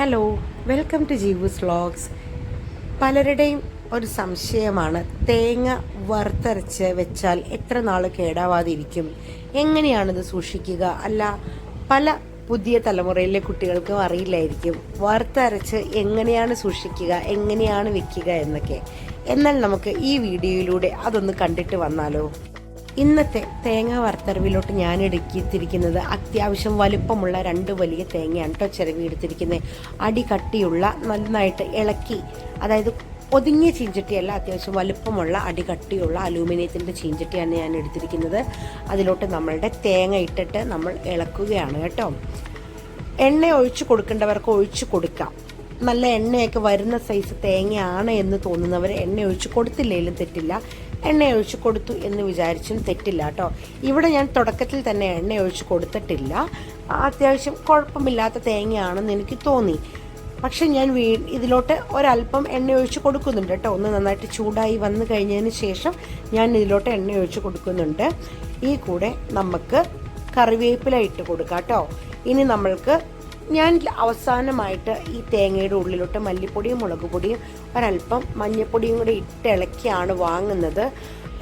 Hello welcome to Jeevu's vlogs പലരുടെയും ഒരു സംശയമാണ്. തേങ്ങ വറുത്തരച്ച് വെച്ചാൽ എത്ര നാൾ കേടാവാതിരിക്കും? എങ്ങനെയാണിത് സൂക്ഷിക്കുക? അല്ല പല പുതിയ തലമുറയിലെ കുട്ടികൾക്കും അറിയില്ലായിരിക്കും. വറുത്തരച്ച് എങ്ങനെയാണ് സൂക്ഷിക്കുക? എങ്ങനെയാണ് വെക്കുക എന്നൊക്കെ. എന്നാൽ നമുക്ക് ഈ വീഡിയോയിലൂടെ അതൊന്ന് കണ്ടിട്ട് വന്നാലോ? ഇന്നത്തെ തേങ്ങ വറുത്തറിവിലോട്ട് ഞാൻ എടുത്തിരിക്കുന്നത് അത്യാവശ്യം വലുപ്പമുള്ള രണ്ട് വലിയ തേങ്ങയാണ് കേട്ടോ ചിരവി എടുത്തിരിക്കുന്നത്. അടി കട്ടിയുള്ള നന്നായിട്ട് ഇളക്കി അതായത് ഒതുങ്ങിയ ചീഞ്ചട്ടിയല്ല അത്യാവശ്യം വലുപ്പമുള്ള അടി കട്ടിയുള്ള അലൂമിനിയത്തിന്റെ ചീഞ്ചട്ടിയാണ് ഞാൻ എടുത്തിരിക്കുന്നത്. അതിലോട്ട് നമ്മളുടെ തേങ്ങ ഇട്ടിട്ട് നമ്മൾ ഇളക്കുകയാണ് കേട്ടോ. എണ്ണ ഒഴിച്ചു കൊടുക്കേണ്ടവർക്ക് ഒഴിച്ചു കൊടുക്കാം. നല്ല എണ്ണയൊക്കെ വരുന്ന സൈസ് തേങ്ങയാണ് എന്ന് തോന്നുന്നവർ എണ്ണ ഒഴിച്ച് കൊടുത്തില്ലെങ്കിലും തെറ്റില്ല. എണ്ണ ഒഴിച്ച് കൊടുത്തു എന്ന് വിചാരിച്ചും തെറ്റില്ല കേട്ടോ ഇവിടെ ഞാൻ തുടക്കത്തിൽ തന്നെ എണ്ണ ഒഴിച്ച് കൊടുത്തിട്ടില്ല. അത്യാവശ്യം കുഴപ്പമില്ലാത്ത തേങ്ങയാണെന്ന് എനിക്ക് തോന്നി. പക്ഷെ ഞാൻ വീ ഇതിലോട്ട് ഒരല്പം എണ്ണ ഒഴിച്ച് കൊടുക്കുന്നുണ്ട് കേട്ടോ ഒന്ന് നന്നായിട്ട് ചൂടായി വന്നു കഴിഞ്ഞതിന് ശേഷം ഞാൻ ഇതിലോട്ട് എണ്ണ ഒഴിച്ച് കൊടുക്കുന്നുണ്ട്. ഈ കൂടെ നമുക്ക് കറിവേപ്പില ഇട്ട് കൊടുക്കാം കേട്ടോ ഇനി നമ്മൾക്ക് ഞാൻ അവസാനമായിട്ട് ഈ തേങ്ങയുടെ ഉള്ളിലോട്ട് മല്ലിപ്പൊടിയും മുളക് പൊടിയും ഒരല്പം മഞ്ഞൾപ്പൊടിയും കൂടി ഇട്ടിളക്കിയാണ് വാങ്ങുന്നത്.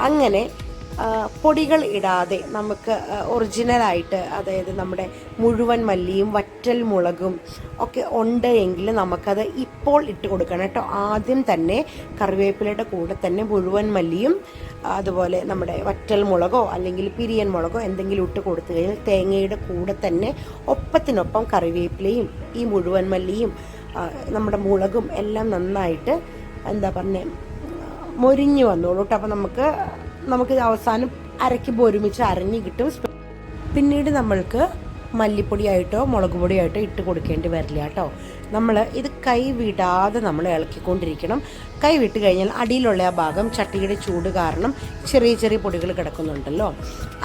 അങ്ങനെ പൊടികൾ ഇടാതെ നമുക്ക് ഒറിജിനലായിട്ട് അതായത് നമ്മുടെ മുഴുവൻ മല്ലിയും വറ്റൽ മുളകും ഒക്കെ ഉണ്ട് എങ്കിൽ നമുക്കത് ഇപ്പോൾ ഇട്ട് കൊടുക്കണം കേട്ടോ. ആദ്യം തന്നെ കറിവേപ്പിലയുടെ കൂടെ തന്നെ മുഴുവൻ മല്ലിയും അതുപോലെ നമ്മുടെ വറ്റൽ മുളകോ അല്ലെങ്കിൽ പിരിയൻ മുളകോ എന്തെങ്കിലും ഇട്ട് കൊടുത്തു കഴിഞ്ഞാൽ തേങ്ങയുടെ കൂടെ തന്നെ ഒപ്പത്തിനൊപ്പം കറിവേപ്പിലയും ഈ മുഴുവൻ മല്ലിയും നമ്മുടെ മുളകും എല്ലാം നന്നായിട്ട് എന്താ പറഞ്ഞേ മൊരിഞ്ഞു വന്നോളൂ കേട്ടോ. അപ്പം നമുക്ക് നമുക്ക് അവസാനം അരയ്ക്കുമ്പോൾ ഒരുമിച്ച് അരഞ്ഞു കിട്ടും. പിന്നീട് നമ്മൾക്ക് മല്ലിപ്പൊടിയായിട്ടോ മുളക് പൊടിയായിട്ടോ ഇട്ട് കൊടുക്കേണ്ടി വരില്ല കേട്ടോ. നമ്മൾ ഇത് കൈ വിടാതെ നമ്മൾ ഇളക്കിക്കൊണ്ടിരിക്കണം. കൈ വിട്ട് കഴിഞ്ഞാൽ അടിയിലുള്ള ആ ഭാഗം ചട്ടിയുടെ ചൂട് കാരണം ചെറിയ ചെറിയ പൊടികൾ കിടക്കുന്നുണ്ടല്ലോ.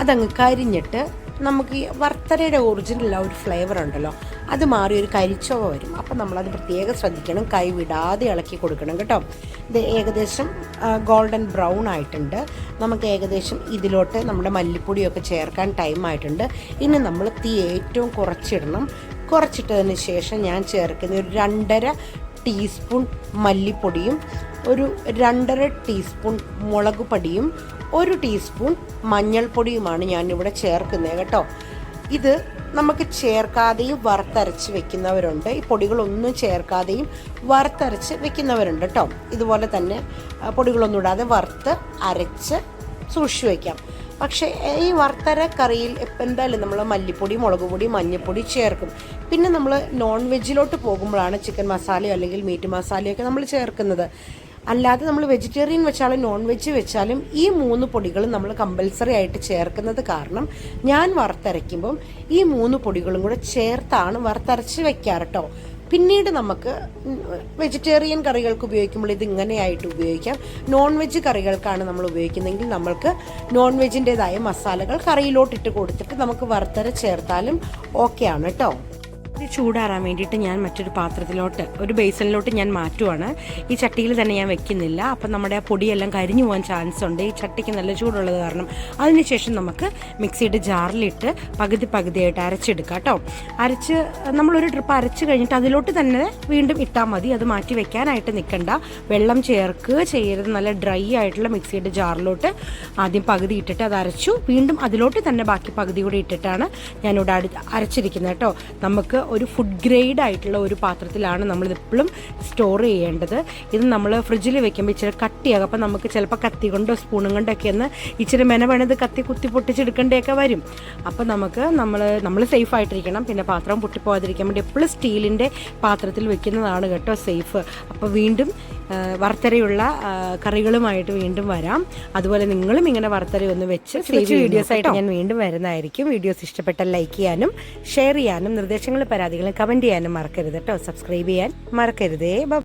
അതങ്ങ് കരിഞ്ഞിട്ട് നമുക്ക് ഈ വറുത്തരയുടെ ഒറിജിനൽ ആ ഒരു ഫ്ലേവർ ഉണ്ടല്ലോ അത് മാറി ഒരു കരിച്ചവ വരും. അപ്പം നമ്മളത് പ്രത്യേകം ശ്രദ്ധിക്കണം കൈ വിടാതെ ഇളക്കി കൊടുക്കണം കേട്ടോ. ഇത് ഏകദേശം ഗോൾഡൻ ബ്രൗൺ ആയിട്ടുണ്ട്. നമുക്ക് ഏകദേശം ഇതിലോട്ട് നമ്മുടെ മല്ലിപ്പൊടിയൊക്കെ ചേർക്കാൻ ടൈം ആയിട്ടുണ്ട്. ഇനി നമ്മൾ തീ ഏറ്റവും കുറച്ചിടണം. കുറച്ചിട്ടതിന് ശേഷം ഞാൻ ചേർക്കുന്ന ഒരു രണ്ടര ടീസ്പൂൺ മല്ലിപ്പൊടിയും ഒരു രണ്ടര ടീസ്പൂൺ മുളക് പൊടിയും ഒരു ടീസ്പൂൺ മഞ്ഞൾപ്പൊടിയുമാണ് ഞാനിവിടെ ചേർക്കുന്നത് കേട്ടോ. ഇത് നമുക്ക് ചേർക്കാതെയും വറുത്തരച്ച് വെക്കുന്നവരുണ്ട്. ഈ പൊടികളൊന്നും ചേർക്കാതെയും വറുത്തരച്ച് വെക്കുന്നവരുണ്ട് കേട്ടോ. ഇതുപോലെ തന്നെ പൊടികളൊന്നും ഇടാതെ വറുത്ത് അരച്ച് സൂക്ഷിച്ചു വയ്ക്കാം പക്ഷേ ഈ വറുത്തര കറിയിൽ എന്തായാലും നമ്മൾ മല്ലിപ്പൊടി മുളക് പൊടി മഞ്ഞൾപ്പൊടി ചേർക്കും. പിന്നെ നമ്മൾ നോൺ വെജിലോട്ട് പോകുമ്പോഴാണ് ചിക്കൻ മസാലയോ അല്ലെങ്കിൽ മീറ്റ് മസാലയോ ഒക്കെ നമ്മൾ ചേർക്കുന്നത്. അല്ലാതെ നമ്മൾ വെജിറ്റേറിയൻ വെച്ചാലും നോൺ വെജ് വെച്ചാലും ഈ മൂന്ന് പൊടികളും നമ്മൾ കമ്പൽസറി ആയിട്ട് ചേർക്കുന്നത് കാരണം ഞാൻ വറുത്തരയ്ക്കുമ്പം ഈ മൂന്ന് പൊടികളും കൂടെ ചേർത്താണ് വറുത്തരച്ച് വെക്കാറ് കേട്ടോ പിന്നീട് നമുക്ക് വെജിറ്റേറിയൻ കറികൾക്ക് ഉപയോഗിക്കുമ്പോൾ ഇത് ഇങ്ങനെയായിട്ട് ഉപയോഗിക്കാം. നോൺ വെജ് കറികൾക്കാണ് നമ്മൾ ഉപയോഗിക്കുന്നതെങ്കിൽ നമ്മൾക്ക് നോൺ വെജിന്റെതായ മസാലകൾ കറിയിലോട്ടിട്ട് കൊടുത്തിട്ട് നമുക്ക് വറുത്തര ചേർത്താലും ഓക്കെ ആണ് കേട്ടോ ഇത് ചൂടാറാൻ വേണ്ടിയിട്ട് ഞാൻ മറ്റൊരു പാത്രത്തിലോട്ട് ഒരു ബേസണിലോട്ട് ഞാൻ മാറ്റുവാണ്. ഈ ചട്ടിയിൽ തന്നെ ഞാൻ വെക്കുന്നില്ല. അപ്പം നമ്മുടെ ആ പൊടിയെല്ലാം കരിഞ്ഞു പോകാൻ ചാൻസ് ഉണ്ട്. ഈ ചട്ടിക്ക് നല്ല ചൂടുള്ളത് കാരണം അതിനുശേഷം നമുക്ക് മിക്സിയുടെ ജാറിലിട്ട് പകുതി പകുതിയായിട്ട് അരച്ചെടുക്കാം കേട്ടോ. അരച്ച് നമ്മളൊരു ട്രിപ്പ് അരച്ച് കഴിഞ്ഞിട്ട് അതിലോട്ട് തന്നെ വീണ്ടും ഇട്ടാൽ മതി. അത് മാറ്റി വെക്കാനായിട്ട് നിൽക്കണ്ട വെള്ളം ചേർക്കുക ചെയ്യരുത്. നല്ല ഡ്രൈ ആയിട്ടുള്ള മിക്സിയുടെ ജാറിലോട്ട് ആദ്യം പകുതി ഇട്ടിട്ട് അത് അരച്ചു. വീണ്ടും അതിലോട്ട് തന്നെ ബാക്കി പകുതി കൂടി ഇട്ടിട്ടാണ് ഞാനിവിടെ അരച്ചിരിക്കുന്നത് കേട്ടോ. നമുക്ക് ഒരു ഫുഡ് ഗ്രേഡ് ആയിട്ടുള്ള ഒരു പാത്രത്തിലാണ് നമ്മൾ എപ്പോഴും സ്റ്റോർ ചെയ്യേണ്ടത്. ഇത് നമ്മൾ ഫ്രിഡ്ജിൽ വെക്കുമ്പോൾ ഇച്ചിരി കട്ടിയാകും. അപ്പം നമുക്ക് ചിലപ്പോൾ കത്തി കൊണ്ടോ സ്പൂണും കൊണ്ടൊക്കെ ഒന്ന് ഇച്ചിരി മെന വേണത് കത്തി കുത്തി പൊട്ടിച്ചെടുക്കേണ്ടതൊക്കെ വരും. അപ്പം നമുക്ക് നമ്മൾ നമ്മൾ സേഫ് ആയിട്ടിരിക്കണം. പിന്നെ പാത്രം പൊട്ടിപ്പോകാതിരിക്കാൻ വേണ്ടി എപ്പോഴും സ്റ്റീലിന്റെ പാത്രത്തിൽ വെക്കുന്നതാണ് കേട്ടോ സേഫ് അപ്പോൾ വീണ്ടും വറുത്തരയുള്ള ആ, കറികളുമായിട്ട് വീണ്ടും വരാം. അതുപോലെ നിങ്ങളും ഇങ്ങനെ വറുത്തര ഒന്ന് വെച്ച് വീഡിയോസ് ആയിട്ട് ഞാൻ വീണ്ടും വരുന്നതായിരിക്കും. വീഡിയോസ് ഇഷ്ടപ്പെട്ടാൽ ലൈക്ക് ചെയ്യാനും ഷെയർ ചെയ്യാനും നിർദ്ദേശങ്ങളും പരാതികളും കമന്റ് ചെയ്യാനും മറക്കരുത് കേട്ടോ. സബ്സ്ക്രൈബ് ചെയ്യാൻ മറക്കരുതേ.